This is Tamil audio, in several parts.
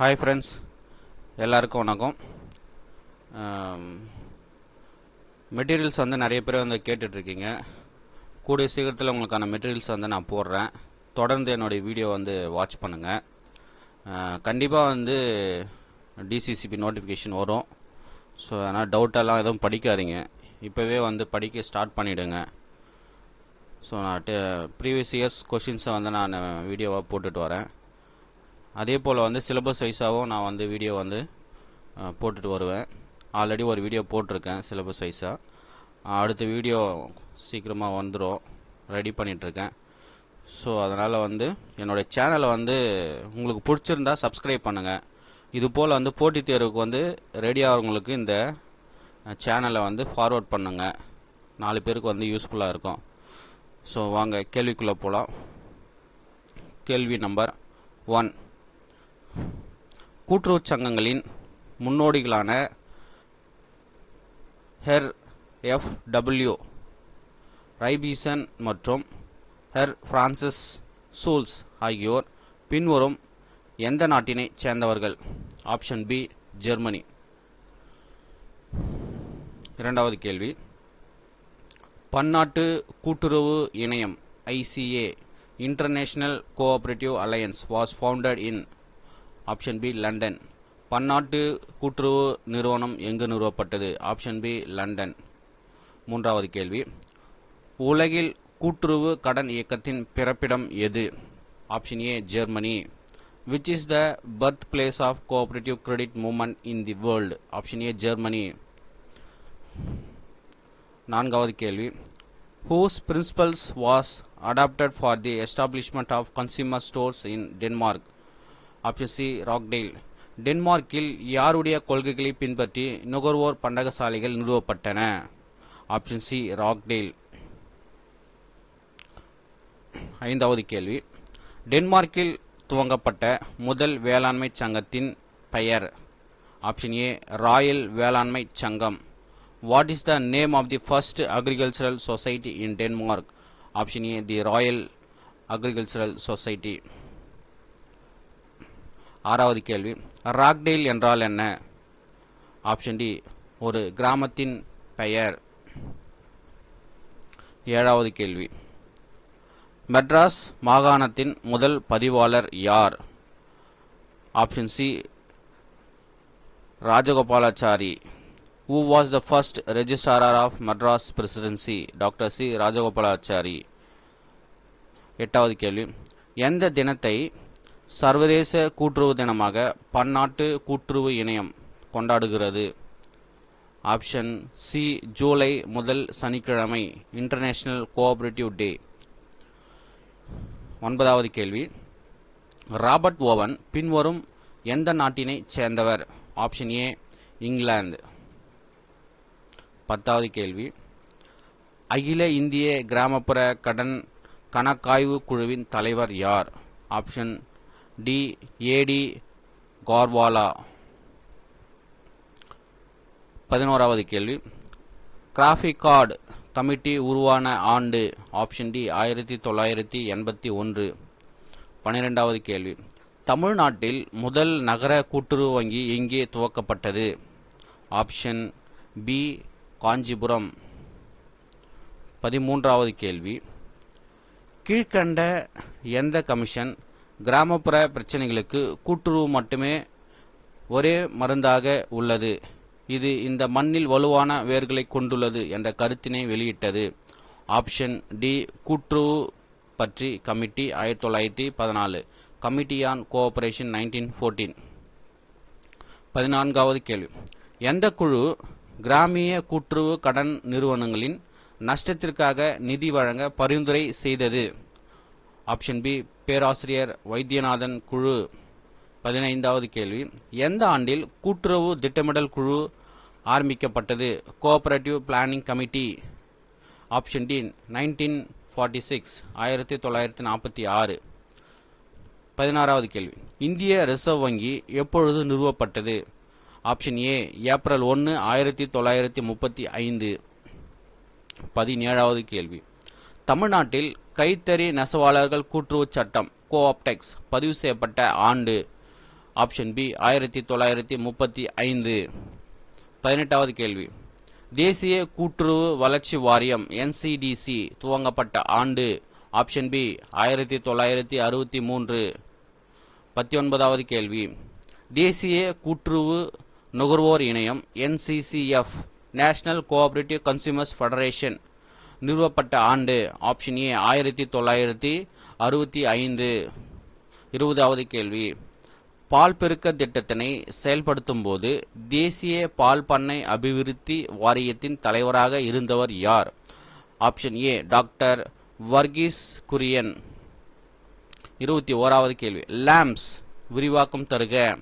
ஹாய் ஃப்ரெண்ட்ஸ் எல்லாருக்கும் வணக்கம். மெட்டீரியல்ஸ் வந்து நிறைய பேர் வந்து கேட்டுட்ருக்கீங்க. கூடிய சீக்கிரத்தில் உங்களுக்கான மெட்டீரியல்ஸ் வந்து நான் போடுறேன். தொடர்ந்து என்னுடைய வீடியோ வந்து வாட்ச் பண்ணுங்கள் கண்டிப்பாக வந்து டிசிசிபி நோட்டிஃபிகேஷன் வரும். ஸோ அதனால் டவுட்டெல்லாம் எதுவும் படிக்காதீங்க. இப்போவே வந்து படிக்க ஸ்டார்ட் பண்ணிவிடுங்க ஸோ நான் ப்ரீவியஸ் இயர்ஸ் கொஷின்ஸை வந்து நான் வீடியோவாக போட்டுட்டு வரேன். அதே போல் வந்து சிலபஸ் வைஸாகவும் நான் வந்து வீடியோ வந்து போட்டுட்டு வருவேன். ஆல்ரெடி ஒரு வீடியோ போட்டிருக்கேன் சிலபஸ் வைஸாக அடுத்த வீடியோ சீக்கிரமாக வந்துடும் ரெடி பண்ணிகிட்ருக்கேன் ஸோ அதனால் வந்து என்னோடய சேனலை வந்து உங்களுக்கு பிடிச்சிருந்தா சப்ஸ்கிரைப் பண்ணுங்கள் இது போல் வந்து போட்டித் தேர்வுக்கு வந்து ரெடியாகிறவங்களுக்கு இந்த சேனலை வந்து ஃபார்வர்ட் பண்ணுங்கள் நாலு பேருக்கு வந்து யூஸ்ஃபுல்லாக இருக்கும். ஸோ வாங்க கேள்விக்குள்ளே போகலாம் கேள்வி நம்பர் ஒன் கூட்டுறவுச் சங்கங்களின் முன்னோடிகளான ஹெர் எஃப் டபிள்யூ ரைபீசன் மற்றும் ஹெர் பிரான்சிஸ் சூல்ஸ் ஆகியோர் பின்வரும் எந்த நாட்டினைச் சேர்ந்தவர்கள்? Option B Germany. இரண்டாவது கேள்வி. பன்னாட்டு கூட்டுறவு இணையம் ICA International Cooperative Alliance was founded in option B London. பன்னாட்டு கூட்டுறவு நிறுவனம் எங்கு நிறுவப்பட்டது? Option B London. மூன்றாவது கேள்வி. உலகில் கூட்டுறவு கடன் இயக்கத்தின் பிறப்பிடம் எது? Option A Germany. Which is the birth place of cooperative credit movement in the world option A Germany. நான்காவது கேள்வி. Whose principles was adapted for the establishment of consumer stores in Denmark option C Rochdale டென்மார்க்கில் யாருடைய கொள்கைகளை பின்பற்றி நுகர்வோர் பண்டகசாலைகள் நிறுவப்பட்டன? ஆப்ஷன் சி ராக்டெயில் ஐந்தாவது கேள்வி. டென்மார்க்கில் துவங்கப்பட்ட முதல் வேளாண்மை சங்கத்தின் பெயர். ஆப்ஷன் ஏ ராயல் வேளாண்மை சங்கம். What is the name of the first agricultural society in Denmark option A the Royal Agricultural Society. ஆறாவது கேள்வி. ராக்டெயில் என்றால் என்ன? ஆப்ஷன் டி ஒரு கிராமத்தின் பெயர். ஏழாவது கேள்வி. மெட்ராஸ் மாகாணத்தின் முதல் பதிவாளர் யார்? Option C Rajagopalachari. Who was the first registrar of Madras Presidency doctor C Rajagopalachari. எட்டாவது கேள்வி. எந்த தினத்தை சர்வதேச கூட்டுறவு தினமாக பன்னாட்டு கூட்டுறவு இணையம் கொண்டாடுகிறது. ஆப்ஷன் சி ஜூலை முதல் சனிக்கிழமை இன்டர்நேஷனல் கோஆபரேட்டிவ் டே ஒன்பதாவது கேள்வி. ராபர்ட் ஓவன் பின்வரும் எந்த நாட்டினைச் சேர்ந்தவர்? Option A England. பத்தாவது கேள்வி. அகில இந்திய கிராமப்புற கடன் கணக்காய்வு குழுவின் தலைவர் யார்? Option D A D Gorwala. பதினோராவது கேள்வி. கிராஃபிக் கார்டு கமிட்டி உருவான ஆண்டு ஆப்ஷன் டி ஆயிரத்தி தொள்ளாயிரத்தி எண்பத்தி ஒன்று. பன்னிரெண்டாவது கேள்வி. தமிழ்நாட்டில் முதல் நகர கூட்டுறவு வங்கி எங்கே துவக்கப்பட்டது? Option B Kanchipuram. பதிமூன்றாவது கேள்வி. கீழ்கண்ட எந்த கமிஷன் கிராமப்புற பிரச்சனைகளுக்கு கூட்டுறவு மட்டுமே ஒரே மருந்தாக உள்ளது. இது இந்த மண்ணில் வலுவான வேர்களை கொண்டுள்ளது என்ற கருத்தினை வெளியிட்டது. ஆப்ஷன் டி கூட்டுறவு பற்றி கமிட்டி ஆயிரத்தி தொள்ளாயிரத்தி பதினாலு. Committee on cooperation nineteen fourteen. பதினான்காவது கேள்வி. எந்த குழு கிராமிய கூட்டுறவு கடன் நிறுவனங்களின் நஷ்டத்திற்காக நிதி வழங்க பரிந்துரை செய்தது? ஆப்ஷன் பி பேராசிரியர் வைத்தியநாதன் குழு. பதினைந்தாவது கேள்வி. எந்த ஆண்டில் கூட்டுறவு திட்டமிடல் குழு ஆரம்பிக்கப்பட்டது? Cooperative planning committee option D nineteen forty six ஆயிரத்தி தொள்ளாயிரத்தி நாற்பத்தி ஆறு. பதினாறாவது கேள்வி. இந்திய ரிசர்வ் வங்கி எப்பொழுது நிறுவப்பட்டது? ஆப்ஷன் ஏ ஏப்ரல் ஒன்று ஆயிரத்தி தொள்ளாயிரத்தி முப்பத்தி ஐந்து. பதினேழாவது கேள்வி. தமிழ்நாட்டில் கைத்தறி நெசவாளர்கள் கூட்டுறவு சட்டம் கோஆப்டெக்ஸ் பதிவு செய்யப்பட்ட ஆண்டு. ஆப்ஷன் பி ஆயிரத்தி தொள்ளாயிரத்தி முப்பத்தி ஐந்து. பதினெட்டாவது கேள்வி. தேசிய கூட்டுறவு வளர்ச்சி வாரியம் என்சிடிசி துவங்கப்பட்ட ஆண்டு. ஆப்ஷன் பி ஆயிரத்தி தொள்ளாயிரத்தி அறுபத்தி மூன்று. பத்தொன்பதாவது கேள்வி. தேசிய கூட்டுறவு நுகர்வோர் இணையம் NCCF National Cooperative Consumers Federation நிறுவப்பட்ட ஆண்டு ஆப்ஷன் ஏ ஆயிரத்தி தொள்ளாயிரத்தி அறுபத்தி ஐந்து. இருபதாவது கேள்வி. பால் பெருக்க திட்டத்தினை செயல்படுத்தும் போது தேசிய பால் பண்ணை அபிவிருத்தி வாரியத்தின் தலைவராக இருந்தவர் யார்? Option A doctor Verghese Kurien. இருபத்தி ஓராவது கேள்வி. லேம்ப்ஸ் விரிவாக்கம் தருக.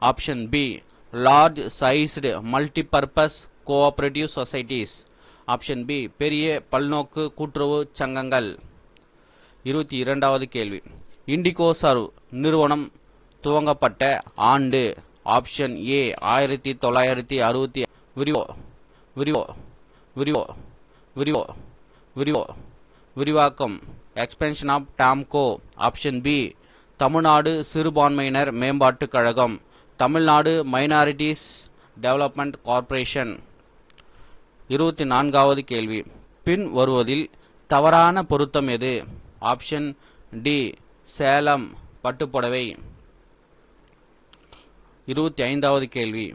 Option B large sized multipurpose cooperative societies option B பெரிய பல்நோக்கு கூட்டுறவு சங்கங்கள். இருபத்தி இரண்டாவது கேள்வி. இண்டிகோ சர்வ் நிறுவனம் துவங்கப்பட்ட ஆண்டு. ஆப்ஷன் ஏ ஆயிரத்தி தொள்ளாயிரத்தி அறுபத்தி விரிவோ விரிவோ விரிவோ விரிவோ விரிவோ விரிவாக்கம். Expansion of TAMCO option B Tamil Nadu சிறுபான்மையினர் மேம்பாட்டுக் கழகம். தமிழ்நாடு மைனாரிட்டிஸ் டெவலப்மெண்ட் கார்ப்பரேஷன் இருபத்தி நான்காவது கேள்வி. பின் வருவதில் தவறான பொருத்தம் எது? ஆப்ஷன் டி சேலம் பட்டுப்புடவை. இருபத்தி ஐந்தாவது கேள்வி.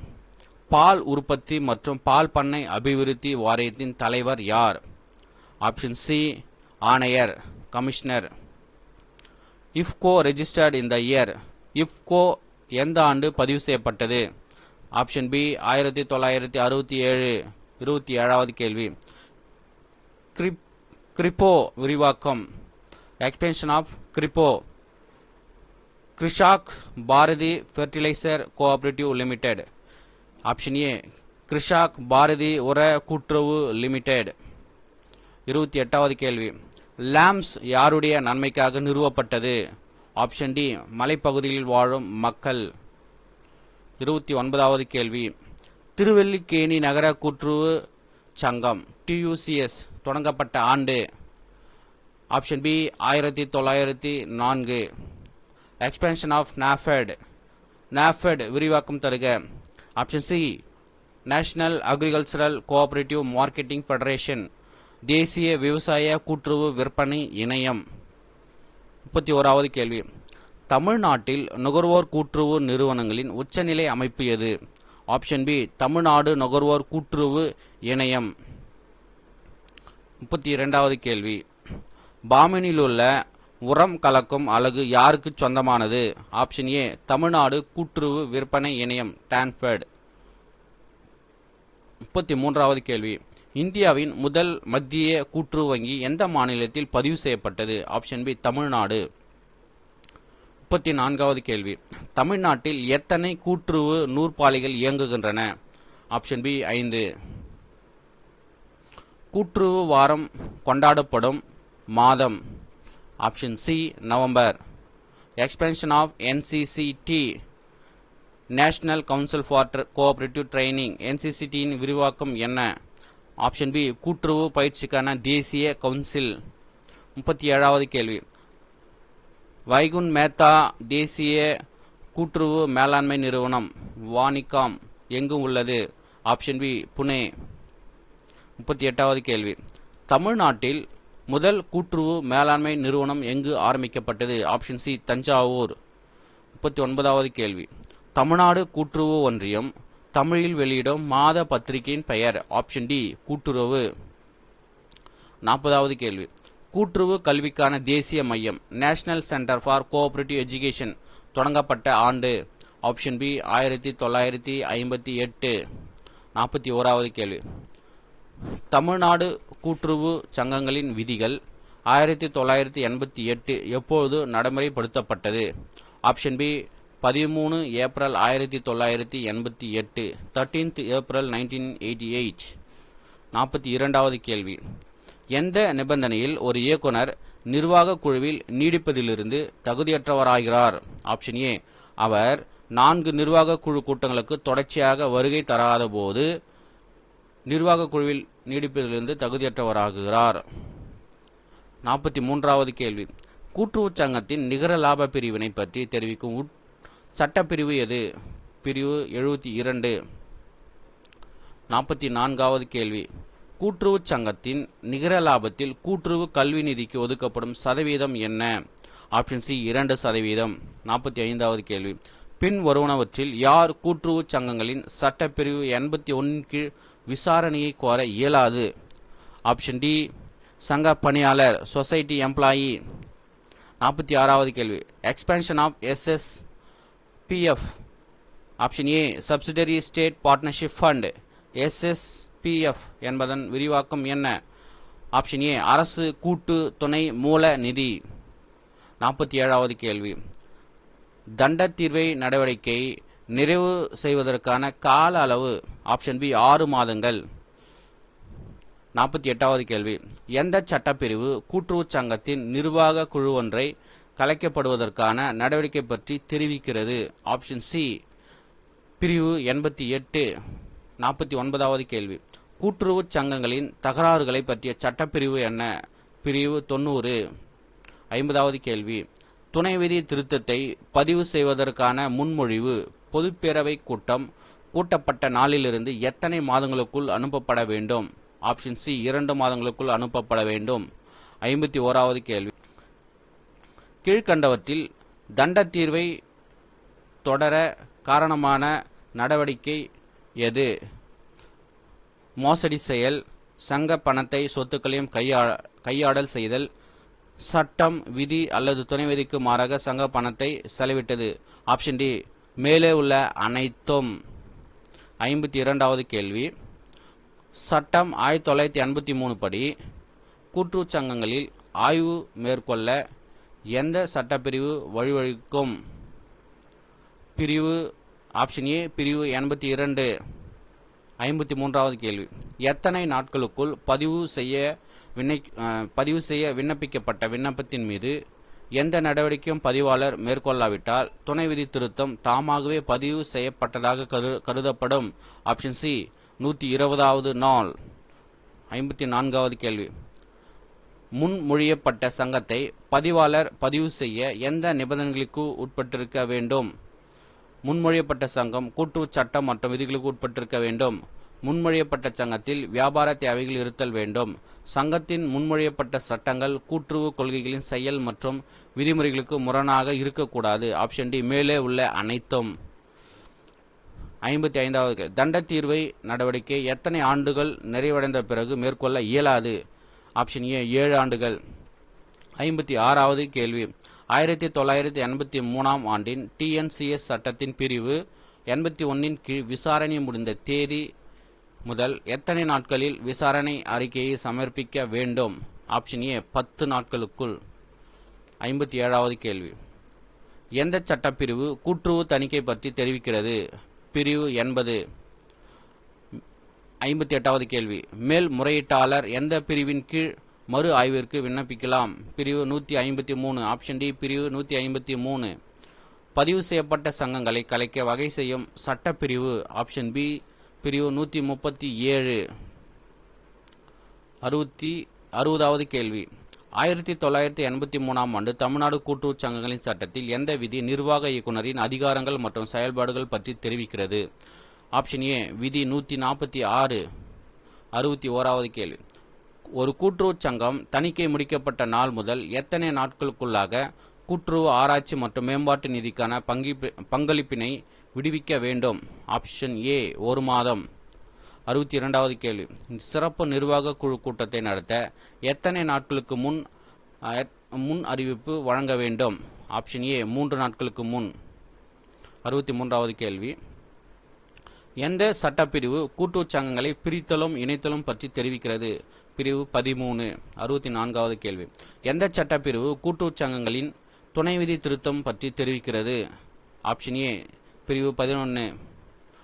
பால் உற்பத்தி மற்றும் பால் பண்ணை அபிவிருத்தி வாரியத்தின் தலைவர் யார்? ஆப்ஷன் சி ஆணையர் commissioner. IFFCO registered in the year. IFFCO எந்த ஆண்டு பதிவு செய்யப்பட்டது? ஆப்ஷன் பி ஆயிரத்தி தொள்ளாயிரத்தி அறுபத்தி ஏழு. இருபத்தி ஏழாவது கேள்வி. கிரிப் கிரிப்போ விரிவாக்கம். Expansion of KRIBHCO Krishak Bharati fertiliser cooperative limited option A Krishak Bharati உர கூட்டுறவு லிமிடெட் இருபத்தி எட்டாவது கேள்வி. லேம்ஸ் யாருடைய நன்மைக்காக நிறுவப்பட்டது? ஆப்ஷன் டி மலைப்பகுதியில் வாழும் மக்கள். இருபத்தி ஒன்பதாவது கேள்வி. திருவல்லிக்கேணி நகர கூட்டுறவு சங்கம் டியூசிஎஸ் தொடங்கப்பட்ட ஆண்டு. ஆப்ஷன் பி ஆயிரத்தி தொள்ளாயிரத்தி நான்கு. எக்ஸ்பென்ஷன் ஆஃப் நாஃபெட் நாஃபெட் விரிவாக்கம் தருக. Option C National Agricultural Cooperative Marketing Federation தேசிய விவசாய கூட்டுறவு விற்பனை இணையம். முப்பத்தி ஓராவது கேள்வி. தமிழ்நாட்டில் நுகர்வோர் கூட்டுறவு நிறுவனங்களின் உச்சநிலை அமைப்பு எது? ஆப்ஷன் பி தமிழ்நாடு நுகர்வோர் கூட்டுறவு இணையம். முப்பத்தி இரண்டாவது கேள்வி. பாமினில் உள்ள உரம் கலக்கும் அலகு யாருக்கு சொந்தமானது? ஆப்ஷன் ஏ தமிழ்நாடு கூட்டுறவு விற்பனை இணையம் டான்ஃபர்ட் முப்பத்தி மூன்றாவது கேள்வி. இந்தியாவின் முதல் மத்திய கூட்டுறவு வங்கி எந்த மாநிலத்தில் பதிவு செய்யப்பட்டது? Option B Tamil Nadu. முப்பத்தி நான்காவது கேள்வி. தமிழ்நாட்டில் எத்தனை கூட்டுறவு நூற்பாலைகள் இயங்குகின்றன? ஆப்ஷன் பி ஐந்து. கூட்டுறவு வாரம் கொண்டாடப்படும் மாதம். Option C November. Expansion of NCCT National Council for Cooperative Training என்சிசிடியின் விரிவாக்கம் என்ன? ஆப்ஷன் பி கூட்டுறவு பயிற்சிக்கான தேசிய கவுன்சில். முப்பத்தி ஏழாவது கேள்வி. வைகுன் மேத்தா தேசிய கூட்டுறவு மேலாண்மை நிறுவனம் வானிகாம் எங்கு உள்ளது? Option B Pune. முப்பத்தி எட்டாவது கேள்வி. தமிழ்நாட்டில் முதல் கூட்டுறவு மேலாண்மை நிறுவனம் எங்கு ஆரம்பிக்கப்பட்டது? Option C Thanjavur. முப்பத்தி ஒன்பதாவது கேள்வி. தமிழ்நாடு கூட்டுறவு ஒன்றியம் தமிழில் வெளியிடும் மாத பத்திரிகையின் பெயர். ஆப்ஷன் டி கூட்டுறவு. நாற்பதாவது கேள்வி. கூட்டுறவு கல்விக்கான தேசிய மையம் National Centre for Cooperative Education தொடங்கப்பட்ட ஆண்டு. ஆப்ஷன் பி ஆயிரத்தி தொள்ளாயிரத்தி ஐம்பத்தி எட்டு. நாற்பத்தி ஓராவது கேள்வி. தமிழ்நாடு கூட்டுறவு சங்கங்களின் விதிகள் ஆயிரத்தி தொள்ளாயிரத்தி எண்பத்தி எட்டு எப்போது நடைமுறைப்படுத்தப்பட்டது? ஆப்ஷன் பி பதிமூணு ஏப்ரல் ஆயிரத்தி தொள்ளாயிரத்தி எண்பத்தி எட்டு thirteenth April nineteen eighty eight நாற்பத்தி இரண்டாவது கேள்வி. எந்த நிபந்தனையில் ஒரு இயக்குனர் நிர்வாக குழுவில் நீடிப்பதிலிருந்து தகுதியற்றவராகிறார்? ஆப்ஷன் ஏ அவர் நான்கு நிர்வாக குழு கூட்டங்களுக்கு தொடர்ச்சியாக வருகை தராத போது நிர்வாக குழுவில் நீடிப்பதிலிருந்து தகுதியற்றவராகிறார். நாற்பத்தி மூன்றாவது கேள்வி. கூட்டுறவு சங்கத்தின் நிகர லாப பிரிவினை பற்றி தெரிவிக்கும் உட் சட்டப்பிரிவு எது? பிரிவு எழுபத்தி இரண்டு. நாற்பத்தி நான்காவது கேள்வி. கூட்டுறவுச் சங்கத்தின் நிகர லாபத்தில் கூட்டுறவு கல்வி நிதிக்கு ஒதுக்கப்படும் சதவீதம் என்ன? ஆப்ஷன் சி இரண்டு சதவீதம். நாற்பத்தி ஐந்தாவது கேள்வி. பின் வருவனவற்றில் யார் கூட்டுறவுச் சங்கங்களின் சட்டப்பிரிவு எண்பத்தி ஒன்றின் கீழ் விசாரணையை கோர இயலாது? ஆப்ஷன் டி சங்க பணியாளர் சொசைட்டி எம்ப்ளாயி நாற்பத்தி ஆறாவது கேள்வி. Expansion of SS PF option A subsidiary state partnership fund SS SSPF என்பதன் விரிவாக்கம் என்ன? ஆப்ஷன் ஏ அரசு கூட்டு துணை மூல நிதி. நாற்பத்தி ஏழாவது கேள்வி. தண்ட தீர்வை நடவடிக்கை நிறைவு செய்வதற்கான கால அளவு. ஆப்ஷன் பி ஆறு மாதங்கள். நாற்பத்தி எட்டாவது கேள்வி. எந்த சட்டப்பிரிவு கூட்டுறவு சங்கத்தின் நிர்வாக குழு ஒன்றை கலைக்கப்படுவதற்கான நடவடிக்கை பற்றி தெரிவிக்கிறது? ஆப்ஷன் சி பிரிவு எண்பத்தி எட்டு. நாற்பத்தி ஒன்பதாவது கேள்வி. கூட்டுறவுச் சங்கங்களின் தகராறுகளை பற்றிய சட்டப்பிரிவு என்ன? பிரிவு தொண்ணூறு. ஐம்பதாவது கேள்வி. துணை விதி திருத்தத்தை பதிவு செய்வதற்கான முன்மொழிவு பொதுப்பேரவை கூட்டம் கூட்டப்பட்ட நாளிலிருந்து எத்தனை மாதங்களுக்குள் அனுப்பப்பட வேண்டும்? ஆப்ஷன் சி இரண்டு மாதங்களுக்குள் அனுப்பப்பட வேண்டும். ஐம்பத்தி ஓராவது கேள்வி. கீழ்கண்டவற்றில் தண்ட தீர்வை தொடர காரணமான நடவடிக்கை எது? மோசடி செயல் சங்க பணத்தை சொத்துக்களையும் கையா கையாடல் செய்தல் சட்டம் விதி அல்லது துணை விதிக்கு மாறாக சங்க பணத்தை செலவிட்டது. ஆப்ஷன் டி மேலே உள்ள அனைத்தும். ஐம்பத்தி இரண்டாவது கேள்வி. சட்டம் ஆயிரத்தி தொள்ளாயிரத்தி எண்பத்தி மூணு படி கூற்று சங்கங்களில் ஆய்வு மேற்கொள்ள எந்த சட்டப்பிரிவு வழிவகுக்கும்? பிரிவு ஆப்ஷன் ஏ பிரிவு எண்பத்தி இரண்டு. ஐம்பத்தி மூன்றாவது கேள்வி. எத்தனை நாட்களுக்குள் பதிவு செய்ய விண்ணை பதிவு செய்ய விண்ணப்பிக்கப்பட்ட விண்ணப்பத்தின் மீது எந்த நடவடிக்கையும் பதிவாளர் மேற்கொள்ளாவிட்டால் துணை விதி திருத்தம் தாமாகவே பதிவு செய்யப்பட்டதாக கரு கருதப்படும். ஆப்ஷன் சி நூற்றி இருபதாவது நாள். ஐம்பத்தி நான்காவது கேள்வி. முன்மொழியப்பட்ட சங்கத்தை பதிவாளர் பதிவு செய்ய எந்த நிபந்தனைகளுக்கு உட்பட்டிருக்க வேண்டும்? முன்மொழியப்பட்ட சங்கம் கூட்டுறவு சட்டம் மற்றும் விதிகளுக்கு உட்பட்டிருக்க வேண்டும். முன்மொழியப்பட்ட சங்கத்தில் வியாபார தேவைகள் இருத்தல் வேண்டும். சங்கத்தின் முன்மொழியப்பட்ட சட்டங்கள் கூட்டுறவு கொள்கைகளின் செயல் மற்றும் விதிமுறைகளுக்கு முரணாக இருக்கக்கூடாது. ஆப்ஷன் டி மேலே உள்ள அனைத்தும். ஐம்பத்தி ஐந்தாவது தண்ட தீர்வை நடவடிக்கை எத்தனை ஆண்டுகள் நிறைவடைந்த பிறகு மேற்கொள்ள இயலாது? ஆப்ஷன் ஏ ஏழு ஆண்டுகள். ஐம்பத்தி ஆறாவது கேள்வி. ஆயிரத்தி தொள்ளாயிரத்தி எண்பத்தி மூணாம் ஆண்டின் டிஎன்சிஎஸ் சட்டத்தின் பிரிவு எண்பத்தி ஒன்றின் கீழ் விசாரணை முடிந்த தேதி முதல் எத்தனை நாட்களில் விசாரணை அறிக்கையை சமர்ப்பிக்க வேண்டும்? ஆப்ஷன் ஏ பத்து நாட்களுக்குள். ஐம்பத்தி ஏழாவது கேள்வி. எந்த சட்டப்பிரிவு கூட்டுறவு தணிக்கை பற்றி தெரிவிக்கிறது? பிரிவு எண்பது. ஐம்பத்தி எட்டாவது கேள்வி. மேல் முறையீட்டாளர் எந்த பிரிவின் கீழ் மறு ஆய்விற்கு விண்ணப்பிக்கலாம். பிரிவு நூற்றி ஐம்பத்தி மூணு. ஆப்ஷன் டி பிரிவு நூற்றி ஐம்பத்தி மூணு. பதிவு செய்யப்பட்ட சங்கங்களை கலைக்க வகை செய்யும் சட்டப்பிரிவு. ஆப்ஷன் பி பிரிவு நூற்றி முப்பத்தி ஏழு. அறுபத்தி அறுபதாவது கேள்வி. ஆயிரத்தி தொள்ளாயிரத்தி எண்பத்தி மூணாம் ஆண்டு தமிழ்நாடு கூட்டுறவு சங்கங்களின் சட்டத்தில் எந்த விதி நிர்வாக இயக்குனரின் அதிகாரங்கள் மற்றும் செயல்பாடுகள் பற்றி தெரிவிக்கிறது? ஆப்ஷன் ஏ விதி நூற்றி நாற்பத்தி ஆறு. அறுபத்தி ஓராவது கேள்வி. ஒரு கூட்டுறவு சங்கம் தணிக்கை முடிக்கப்பட்ட நாள் முதல் எத்தனை நாட்களுக்குள்ளாக கூட்டுறவு ஆராய்ச்சி மற்றும் மேம்பாட்டு நிதிக்கான பங்கி- பங்களிப்பினை விடுவிக்க வேண்டும்? ஆப்ஷன் ஏ ஒரு மாதம். அறுபத்தி இரண்டாவது கேள்வி. சிறப்பு நிர்வாக குழு கூட்டத்தை நடத்த எத்தனை நாட்களுக்கு முன் அஹ், முன் அறிவிப்பு வழங்க வேண்டும்? ஆப்ஷன் ஏ மூன்று நாட்களுக்கு முன். அறுபத்தி மூன்றாவது கேள்வி. எந்த சட்டப்பிரிவு கூட்டுறவுச் சங்கங்களை பிரித்தலும் இணைத்தலும் பற்றி தெரிவிக்கிறது? பிரிவு பதிமூணு அறுபத்தி நான்காவது கேள்வி. எந்த சட்டப்பிரிவு கூட்டுறவுச் சங்கங்களின் துணை விதி திருத்தம் பற்றி தெரிவிக்கிறது? ஆப்ஷன் ஏ பிரிவு பதினொன்று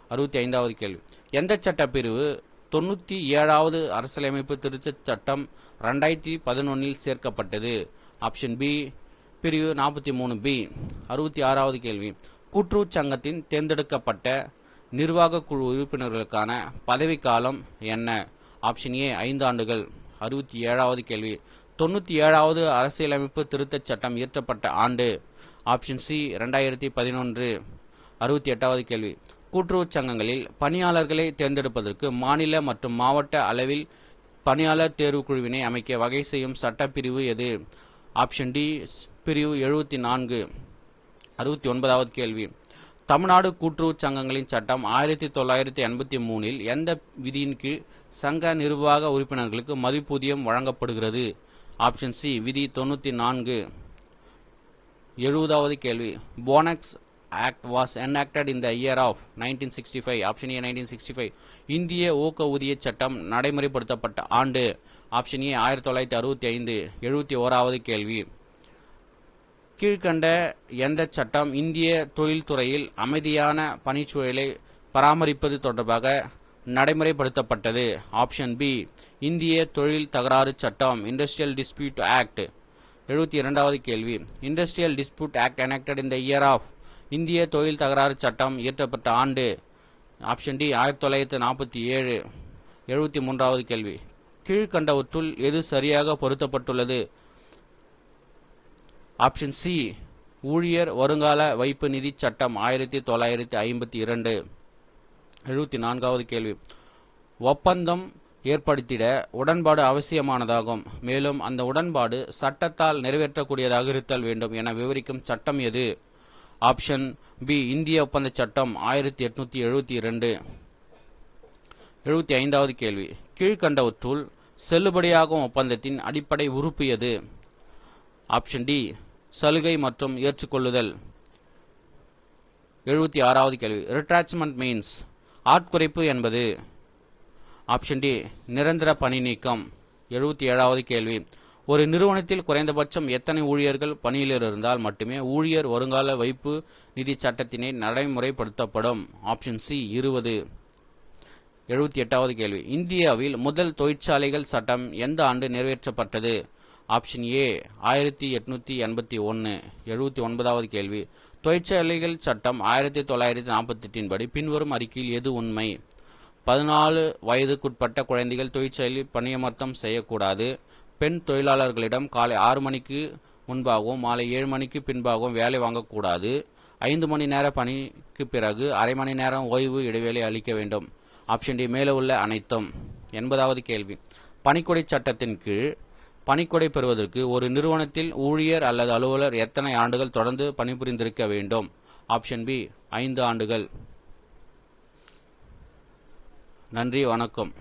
அறுபத்தி ஐந்தாவது கேள்வி. எந்த சட்டப்பிரிவு தொண்ணூற்றி ஏழாவது அரசியலமைப்பு திருத்தச் சட்டம் ரெண்டாயிரத்தி பதினொன்னில் சேர்க்கப்பட்டது? ஆப்ஷன் பி பிரிவு நாற்பத்தி மூணு பி அறுபத்தி ஆறாவது கேள்வி. கூட்டுறவுச் சங்கத்தின் தேர்ந்தெடுக்கப்பட்ட நிர்வாக குழு உறுப்பினர்களுக்கான பதவிக்காலம் என்ன? ஆப்ஷன் ஏ ஐந்து ஆண்டுகள். அறுபத்தி ஏழாவது கேள்வி. தொண்ணூற்றி ஏழாவது அரசியலமைப்பு திருத்தச் சட்டம் இயற்றப்பட்ட ஆண்டு. ஆப்ஷன் சி ரெண்டாயிரத்தி பதினொன்று. அறுபத்தி எட்டாவது கேள்வி. கூட்டுறவுச் சங்கங்களில் பணியாளர்களை தேர்ந்தெடுப்பதற்கு மாநில மற்றும் மாவட்ட அளவில் பணியாளர் தேர்வுக்குழுவினை அமைக்க வகை செய்யும் சட்டப்பிரிவு எது? ஆப்ஷன் டி பிரிவு எழுபத்தி நான்கு. அறுபத்தி ஒன்பதாவது கேள்வி. தமிழ்நாடு கூட்டுறவுச் சங்கங்களின் சட்டம் ஆயிரத்தி தொள்ளாயிரத்தி எண்பத்தி மூணில் எந்த விதியின் கீழ் சங்க நிர்வாக உறுப்பினர்களுக்கு மதிப்பூதியம் வழங்கப்படுகிறது. ஆப்ஷன் சி விதி தொண்ணூற்றி நான்கு. எழுபதாவது கேள்வி. Bonus act was enacted in the year of nineteen sixty five option A 1965 இந்திய ஊக்க ஊதிய சட்டம் நடைமுறைப்படுத்தப்பட்ட ஆண்டு. ஆப்ஷன் ஏ ஆயிரத்தி தொள்ளாயிரத்தி அறுபத்தி ஐந்து. எழுபத்தி ஓராவது கேள்வி. கீழ்கண்ட எந்த சட்டம் இந்திய தொழில்துறையில் அமைதியான பணிச்சூழலை பராமரிப்பது தொடர்பாக நடைமுறைப்படுத்தப்பட்டது. ஆப்ஷன் பி இந்திய தொழில் தகராறு சட்டம் இண்டஸ்ட்ரியல் டிஸ்பியூட் ஆக்ட் எழுபத்தி இரண்டாவது கேள்வி. இண்டஸ்ட்ரியல் டிஸ்பியூட் ஆக்ட் எனக்டட் இந்த இயர் ஆஃப் இந்திய தொழில் தகராறு சட்டம் இயற்றப்பட்ட ஆண்டு. ஆப்ஷன் டி ஆயிரத்தி தொள்ளாயிரத்தி நாற்பத்தி ஏழு. எழுபத்தி மூன்றாவது கேள்வி. கீழ்கண்டவற்றுள் எது சரியாக பொருத்தப்பட்டுள்ளது? ஆப்ஷன் சி ஊழியர் வருங்கால வைப்பு நிதி சட்டம் ஆயிரத்தி தொள்ளாயிரத்தி ஐம்பத்தி இரண்டு. எழுபத்தி நான்காவது கேள்வி. ஒப்பந்தம் ஏற்படுத்திட உடன்பாடு அவசியமானதாகும். மேலும் அந்த உடன்பாடு சட்டத்தால் நிறைவேற்றக்கூடியதாக இருத்தல் வேண்டும் என விவரிக்கும் சட்டம் எது? ஆப்ஷன் பி இந்திய ஒப்பந்த சட்டம் ஆயிரத்தி எட்நூத்தி எழுபத்தி இரண்டு. எழுபத்தி ஐந்தாவது கேள்வி. கீழ்கண்டவற்றுள் செல்லுபடியாகும் ஒப்பந்தத்தின் அடிப்படை உறுப்பு எது? ஆப்ஷன் டி சலுகை மற்றும் ஏற்றுக்கொள்ளுதல். எழுபத்தி ஆறாவது கேள்வி. ரிட்ராச்மெண்ட் மீன்ஸ் ஆட்குறைப்பு என்பது ஆப்ஷன் டி நிரந்தர பணி நீக்கம். எழுபத்தி ஏழாவது கேள்வி. ஒரு நிறுவனத்தில் குறைந்தபட்சம் எத்தனை ஊழியர்கள் பணியில் இருந்தால் மட்டுமே ஊழியர் வருங்கால வைப்பு நிதி சட்டத்தினை நடைமுறைப்படுத்தப்படும்? ஆப்ஷன் சி இருபது. எழுபத்தி எட்டாவது கேள்வி. இந்தியாவில் முதல் தொழிற்சாலைகள் சட்டம் எந்த ஆண்டு நிறைவேற்றப்பட்டது? ஆப்ஷன் ஏ ஆயிரத்தி எட்நூத்தி எண்பத்தி ஒன்று எழுபத்தி ஒன்பதாவது கேள்வி. தொழிற்சாலைகள் சட்டம் ஆயிரத்தி தொள்ளாயிரத்தி நாற்பத்தி எட்டின் படி பின்வரும் அறிக்கையில் எது உண்மை? பதினாலு வயதுக்குட்பட்ட குழந்தைகள் தொழிற்சாலையில் பணியமர்த்தம் செய்யக்கூடாது. பெண் தொழிலாளர்களிடம் காலை ஆறு மணிக்கு முன்பாகவும் மாலை ஏழு மணிக்கு பின்பாகவும் வேலை வாங்கக்கூடாது. ஐந்து மணி நேர பணிக்கு பிறகு அரை மணி நேரம் ஓய்வு இடைவேளை அளிக்க வேண்டும். ஆப்ஷன் டி மேலே உள்ள அனைத்தும். எண்பதாவது கேள்வி. பணிக்கொடை சட்டத்தின் கீழ் பணிக்கொடை பெறுவதற்கு ஒரு நிறுவனத்தில் ஊழியர் அல்லது அலுவலர் எத்தனை ஆண்டுகள் தொடர்ந்து பணிபுரிந்திருக்க வேண்டும்? ஆப்ஷன் பி ஐந்து ஆண்டுகள். நன்றி வணக்கம்.